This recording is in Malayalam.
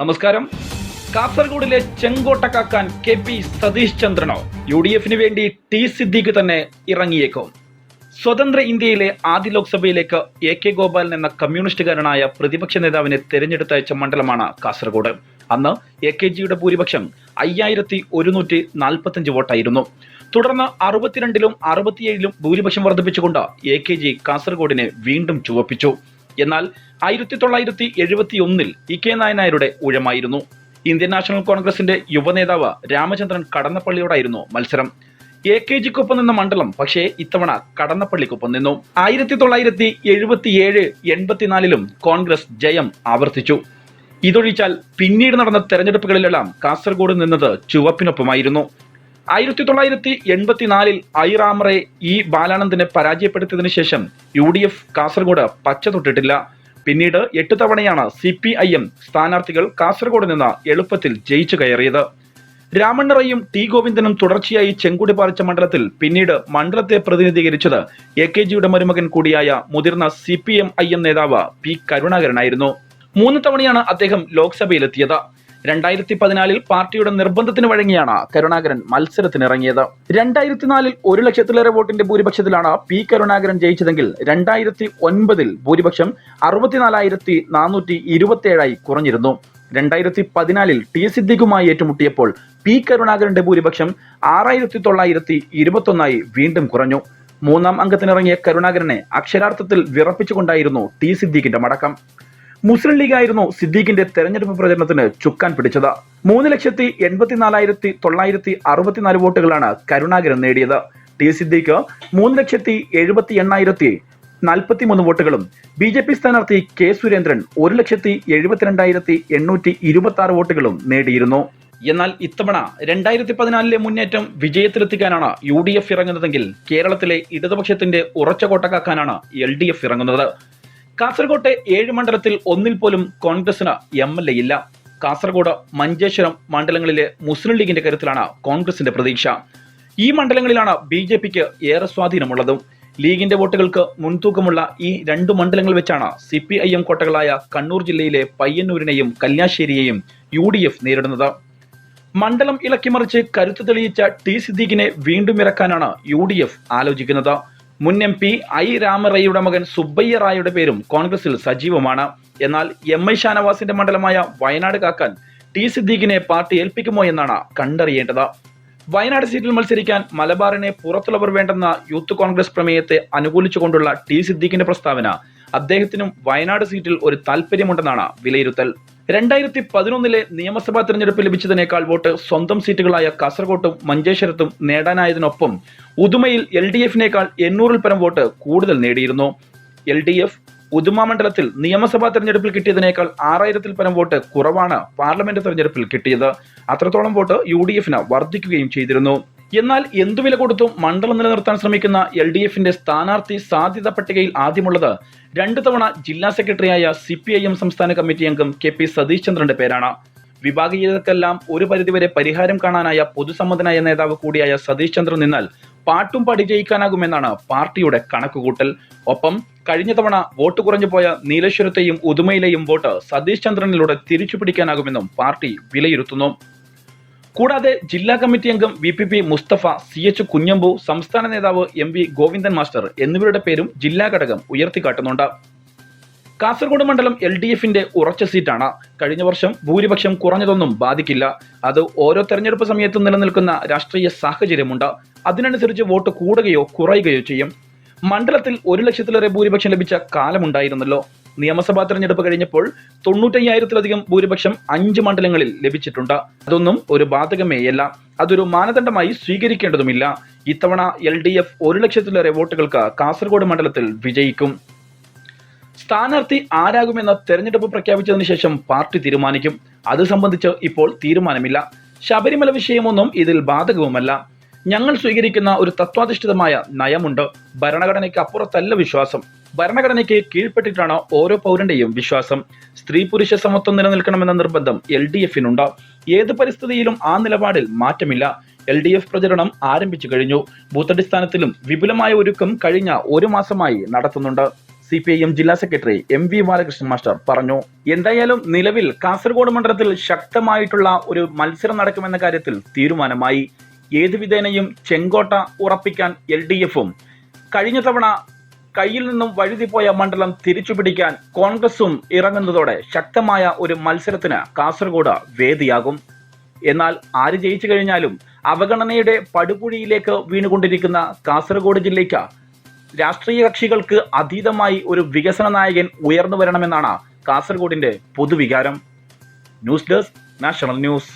നമസ്കാരം. കാസർഗോഡിലെ ചെങ്കോട്ടക്കാക്കാൻ കെ പി സതീഷ് ചന്ദ്രനോ യു ഡി എഫിന് വേണ്ടി ടി സിദ്ദീഖ് തന്നെ ഇറങ്ങിയേക്കും. സ്വതന്ത്ര ഇന്ത്യയിലെ ആദ്യ ലോക്സഭയിലേക്ക് എ കെ ഗോപാലൻ എന്ന കമ്മ്യൂണിസ്റ്റുകാരനായ പ്രതിപക്ഷ നേതാവിനെ തെരഞ്ഞെടുത്തയച്ച മണ്ഡലമാണ് കാസർഗോഡ്. അന്ന് എ കെ ജിയുടെ ഭൂരിപക്ഷം അയ്യായിരത്തി ഒരുന്നൂറ്റി നാൽപ്പത്തഞ്ച് വോട്ടായിരുന്നു. തുടർന്ന് അറുപത്തിരണ്ടിലും അറുപത്തിയേഴിലും ഭൂരിപക്ഷം വർദ്ധിപ്പിച്ചുകൊണ്ട് എ കെ ജി കാസർഗോഡിനെ വീണ്ടും ചുവപ്പിച്ചു. എന്നാൽ ആയിരത്തി തൊള്ളായിരത്തി എഴുപത്തി ഒന്നിൽ ഇ കെ നായനായരുടെ ഊഴമായിരുന്നു. ഇന്ത്യൻ നാഷണൽ കോൺഗ്രസിന്റെ യുവനേതാവ് രാമചന്ദ്രൻ കടന്നപ്പള്ളിയോടായിരുന്നു മത്സരം. എ കെ ജിക്കൊപ്പം നിന്ന മണ്ഡലം പക്ഷേ ഇത്തവണ കടന്നപ്പള്ളിക്കൊപ്പം നിന്നു. ആയിരത്തി തൊള്ളായിരത്തി എഴുപത്തിയേഴ് എൺപത്തിനാലിലും കോൺഗ്രസ് ജയം ആവർത്തിച്ചു. ഇതൊഴിച്ചാൽ പിന്നീട് നടന്ന തെരഞ്ഞെടുപ്പുകളിലെല്ലാം കാസർഗോഡ് നിന്നത് ചുവപ്പിനൊപ്പമായിരുന്നു. ആയിരത്തി തൊള്ളായിരത്തി എൺപത്തിനാലിൽ ഐ റാമറെ ഇ ബാലാനന്ദിനെ പരാജയപ്പെടുത്തിയതിനു ശേഷം യു ഡി എഫ് കാസർഗോഡ് പച്ച തൊട്ടിട്ടില്ല. പിന്നീട് എട്ട് തവണയാണ് സി പി ഐ എം സ്ഥാനാർത്ഥികൾ കാസർഗോഡ് നിന്ന് എളുപ്പത്തിൽ ജയിച്ചു കയറിയത്. രാമണ്ണറയും ടി ഗോവിന്ദനും തുടർച്ചയായി ചെങ്കുടി പാലിച്ച മണ്ഡലത്തിൽ പിന്നീട് മണ്ഡലത്തെ പ്രതിനിധീകരിച്ചത് എ കെ ജിയുടെ മരുമകൻ കൂടിയായ മുതിർന്ന C P M I M നേതാവ് പി കരുണാകരനായിരുന്നു. മൂന്ന് തവണയാണ് അദ്ദേഹം ലോക്സഭയിലെത്തിയത്. രണ്ടായിരത്തി പതിനാലിൽ പാർട്ടിയുടെ നിർബന്ധത്തിന് വഴങ്ങിയാണ് കരുണാകരൻ മത്സരത്തിനിറങ്ങിയത്. രണ്ടായിരത്തി നാലിൽ ഒരു ലക്ഷത്തിലേറെ വോട്ടിന്റെ ഭൂരിപക്ഷത്തിലാണ് പി കരുണാകരൻ ജയിച്ചതെങ്കിൽ രണ്ടായിരത്തി ഒൻപതിൽ ഭൂരിപക്ഷം അറുപത്തിനാലായിരത്തി നാനൂറ്റി ഇരുപത്തിയേഴായി കുറഞ്ഞിരുന്നു. രണ്ടായിരത്തി പതിനാലിൽ ടി സിദ്ദിഖുമായി ഏറ്റുമുട്ടിയപ്പോൾ പി കരുണാകരന്റെ ഭൂരിപക്ഷം ആറായിരത്തി തൊള്ളായിരത്തി ഇരുപത്തൊന്നായി വീണ്ടും കുറഞ്ഞു. മൂന്നാം അംഗത്തിനിറങ്ങിയ കരുണാകരനെ അക്ഷരാർത്ഥത്തിൽ വിറപ്പിച്ചുകൊണ്ടായിരുന്നു ടി സിദ്ദീഖിന്റെ മടക്കം. മുസ്ലിം ലീഗ് ആയിരുന്നു സിദ്ദീഖിന്റെ തെരഞ്ഞെടുപ്പ് പ്രചരണത്തിന് ചുക്കാൻ പിടിച്ചത്. മൂന്ന് ലക്ഷത്തി എൺപത്തിനാലായിരത്തി തൊള്ളായിരത്തി അറുപത്തിനാല് വോട്ടുകളാണ് കരുണാകരൻ നേടിയത്. ടി സിദ്ദീഖ് മൂന്ന് ലക്ഷത്തി എഴുപത്തി എണ്ണായിരത്തി നാൽപ്പത്തിമൂന്ന് വോട്ടുകളും ബി ജെ പി സ്ഥാനാർത്ഥി കെ സുരേന്ദ്രൻ ഒരു ലക്ഷത്തി എഴുപത്തിരണ്ടായിരത്തി എണ്ണൂറ്റി ഇരുപത്തി ആറ് വോട്ടുകളും നേടിയിരുന്നു. എന്നാൽ ഇത്തവണ രണ്ടായിരത്തി പതിനാലിലെ മുന്നേറ്റം വിജയത്തിലെത്തിക്കാനാണ് യു ഡി എഫ് ഇറങ്ങുന്നതെങ്കിൽ കേരളത്തിലെ ഇടതുപക്ഷത്തിന്റെ ഉറച്ച കോട്ടക്കാക്കാനാണ് എൽ ഡി എഫ് ഇറങ്ങുന്നത്. കാസർകോട്ടെ ഏഴ് മണ്ഡലത്തിൽ ഒന്നിൽ പോലും കോൺഗ്രസിന് എം എൽ എ ഇല്ല. കാസർഗോഡ് മഞ്ചേശ്വരം മണ്ഡലങ്ങളിലെ മുസ്ലിം ലീഗിന്റെ കരുത്തിലാണ് കോൺഗ്രസിന്റെ പ്രതീക്ഷ. ഈ മണ്ഡലങ്ങളിലാണ് ബി ജെ പിക്ക് ഏറെ സ്വാധീനമുള്ളതും. ലീഗിന്റെ വോട്ടുകൾക്ക് മുൻതൂക്കമുള്ള ഈ രണ്ട് മണ്ഡലങ്ങൾ വെച്ചാണ് സി പി ഐ എം കോട്ടകളായ കണ്ണൂർ ജില്ലയിലെ പയ്യന്നൂരിനെയും കല്യാശ്ശേരിയെയും യു ഡി എഫ് നേരിടുന്നത്. മണ്ഡലം ഇളക്കിമറിച്ച് കരുത്ത് തെളിയിച്ച ടി സിദ്ദീഖിനെ വീണ്ടും ഇറക്കാനാണ് യു ഡി എഫ് ആലോചിക്കുന്നത്. മുൻ എം പി ഐ രാമറയുടെ മകൻ സുബ്ബയ്യ റായുടെ പേരും കോൺഗ്രസിൽ സജീവമാണ്. എന്നാൽ എം ഐ ഷാനവാസിന്റെ മണ്ഡലമായ വയനാട് കാക്കാൻ ടി സിദ്ദീഖിനെ പാർട്ടി ഏൽപ്പിക്കുമോ എന്നാണ് കണ്ടറിയേണ്ടത്. വയനാട് സീറ്റിൽ മത്സരിക്കാൻ മലബാറിനെ പുറത്തുള്ളവർ വേണ്ടെന്ന യൂത്ത് കോൺഗ്രസ് പ്രമേയത്തെ അനുകൂലിച്ചുകൊണ്ടുള്ള ടി സിദ്ദീഖിന്റെ പ്രസ്താവന അദ്ദേഹത്തിനും വയനാട് സീറ്റിൽ ഒരു താല്പര്യമുണ്ടെന്നാണ് വിലയിരുത്തൽ. രണ്ടായിരത്തി പതിനൊന്നിലെ നിയമസഭാ തെരഞ്ഞെടുപ്പ് ലഭിച്ചതിനേക്കാൾ വോട്ട് സ്വന്തം സീറ്റുകളായ കാസർകോട്ടും മഞ്ചേശ്വരത്തും നേടാനായതിനൊപ്പം ഉദുമയിൽ എൽ ഡി എഫിനേക്കാൾ എണ്ണൂറിൽ പരം വോട്ട് കൂടുതൽ നേടിയിരുന്നു. എൽ ഡി എഫ് ഉദുമ മണ്ഡലത്തിൽ നിയമസഭാ തെരഞ്ഞെടുപ്പിൽ കിട്ടിയതിനേക്കാൾ ആറായിരത്തിൽ പരം വോട്ട് കുറവാണ് പാർലമെന്റ് തെരഞ്ഞെടുപ്പിൽ കിട്ടിയത്. അത്രത്തോളം വോട്ട് യു ഡി എഫിന് വർദ്ധിക്കുകയും ചെയ്തിരുന്നു. എന്നാൽ എന്തു വില കൊടുത്തും മണ്ഡലം നിലനിർത്താൻ ശ്രമിക്കുന്ന എൽ ഡി എഫിന്റെ സ്ഥാനാർത്ഥി സാധ്യത പട്ടികയിൽ ആദ്യമുള്ളത് രണ്ടു തവണ ജില്ലാ സെക്രട്ടറിയായ സി പി ഐ എം സംസ്ഥാന കമ്മിറ്റി അംഗം കെ പി സതീഷ് ചന്ദ്രന്റെ പേരാണ്. വിഭാഗീയതക്കെല്ലാം ഒരു പരിധിവരെ പരിഹാരം കാണാനായ പൊതുസമ്മതനായ നേതാവ് കൂടിയായ സതീഷ് ചന്ദ്രൻ നിന്നാൽ പാട്ടും പാടി ജയിക്കാനാകുമെന്നാണ് പാർട്ടിയുടെ കണക്കുകൂട്ടൽ. ഒപ്പം കഴിഞ്ഞ തവണ വോട്ട് കുറഞ്ഞു പോയ നീലേശ്വരത്തെയും ഉദുമയിലെയും വോട്ട് സതീഷ് ചന്ദ്രനിലൂടെ തിരിച്ചു പിടിക്കാനാകുമെന്നും പാർട്ടി വിലയിരുത്തുന്നു. കൂടാതെ ജില്ലാ കമ്മിറ്റി അംഗം V P P Mustafa C H Kunhambu സംസ്ഥാന നേതാവ് എം വി ഗോവിന്ദൻ മാസ്റ്റർ എന്നിവരുടെ പേരും ജില്ലാ ഘടകം ഉയർത്തിക്കാട്ടുന്നുണ്ട്. കാസർഗോഡ് മണ്ഡലം എൽ ഡി എഫിന്റെ ഉറച്ച സീറ്റാണ്. കഴിഞ്ഞ വർഷം ഭൂരിപക്ഷം കുറഞ്ഞതൊന്നും ബാധിക്കില്ല. അത് ഓരോ തെരഞ്ഞെടുപ്പ് സമയത്തും നിലനിൽക്കുന്ന രാഷ്ട്രീയ സാഹചര്യമുണ്ട്. അതിനനുസരിച്ച് വോട്ട് കൂടുകയോ കുറയുകയോ ചെയ്യും. മണ്ഡലത്തിൽ ഒരു ലക്ഷത്തിലേറെ ഭൂരിപക്ഷം ലഭിച്ച കാലമുണ്ടായിരുന്നല്ലോ. നിയമസഭാ തെരഞ്ഞെടുപ്പ് കഴിഞ്ഞപ്പോൾ തൊണ്ണൂറ്റയ്യായിരത്തിലധികം ഭൂരിപക്ഷം അഞ്ച് മണ്ഡലങ്ങളിൽ ലഭിച്ചിട്ടുണ്ട്. അതൊന്നും ഒരു ബാധകമേയല്ല അതൊരു മാനദണ്ഡമായി സ്വീകരിക്കേണ്ടതുമില്ല. ഇത്തവണ എൽ ഡി എഫ് ഒരു ലക്ഷത്തിലേറെ വോട്ടുകൾക്ക് കാസർഗോഡ് മണ്ഡലത്തിൽ വിജയിക്കും. സ്ഥാനാർത്ഥി ആരാകുമെന്ന തെരഞ്ഞെടുപ്പ് പ്രഖ്യാപിച്ചതിന് ശേഷം പാർട്ടി തീരുമാനിക്കും. അത് സംബന്ധിച്ച് ഇപ്പോൾ തീരുമാനമില്ല. ശബരിമല വിഷയമൊന്നും ഇതിൽ ബാധകവുമല്ല. ഞങ്ങൾ സ്വീകരിക്കുന്ന ഒരു തത്വാധിഷ്ഠിതമായ നയമുണ്ട്. ഭരണഘടനയ്ക്ക് അപ്പുറത്തല്ല വിശ്വാസം. ഭരണഘടനയ്ക്ക് കീഴ്പ്പെട്ടിട്ടാണ് ഓരോ പൗരന്റെയും വിശ്വാസം. സ്ത്രീ പുരുഷ സമത്വം നിലനിൽക്കണമെന്ന നിർബന്ധം എൽ ഡി എഫിനുണ്ട്. ഏത് പരിസ്ഥിതിയിലും ആ നിലപാടിൽ മാറ്റമില്ല. എൽ ഡി എഫ് പ്രചരണം ആരംഭിച്ചു കഴിഞ്ഞു. ബൂത്തടിസ്ഥാനത്തിലും വിപുലമായ ഒരുക്കം കഴിഞ്ഞ ഒരു മാസമായി നടത്തുന്നുണ്ട്. സി പി ഐ എം ജില്ലാ secretary M V Balakrishnan master പറഞ്ഞു. എന്തായാലും നിലവിൽ കാസർഗോഡ് മണ്ഡലത്തിൽ ശക്തമായിട്ടുള്ള ഒരു മത്സരം നടക്കുമെന്ന കാര്യത്തിൽ തീരുമാനമായി. ഏതുവിധേനയും ചെങ്കോട്ട ഉറപ്പിക്കാൻ എൽ ഡി എഫും കഴിഞ്ഞ തവണ കയ്യിൽ നിന്നും വഴുതിപ്പോയ മണ്ഡലം തിരിച്ചുപിടിക്കാൻ കോൺഗ്രസും ഇറങ്ങുന്നതോടെ ശക്തമായ ഒരു മത്സരത്തിന് കാസർഗോഡ് വേദിയാകും. എന്നാൽ ആര് ജയിച്ചു കഴിഞ്ഞാലും അവഗണനയുടെ പടുകുഴിയിലേക്ക് വീണുകൊണ്ടിരിക്കുന്ന കാസർഗോഡ് ജില്ലയ്ക്ക് രാഷ്ട്രീയ കക്ഷികൾക്ക് അതീതമായി ഒരു വികസന നായകൻ ഉയർന്നു വരണമെന്നാണ് കാസർഗോഡിന്റെ പൊതുവികാരം. News desk national news.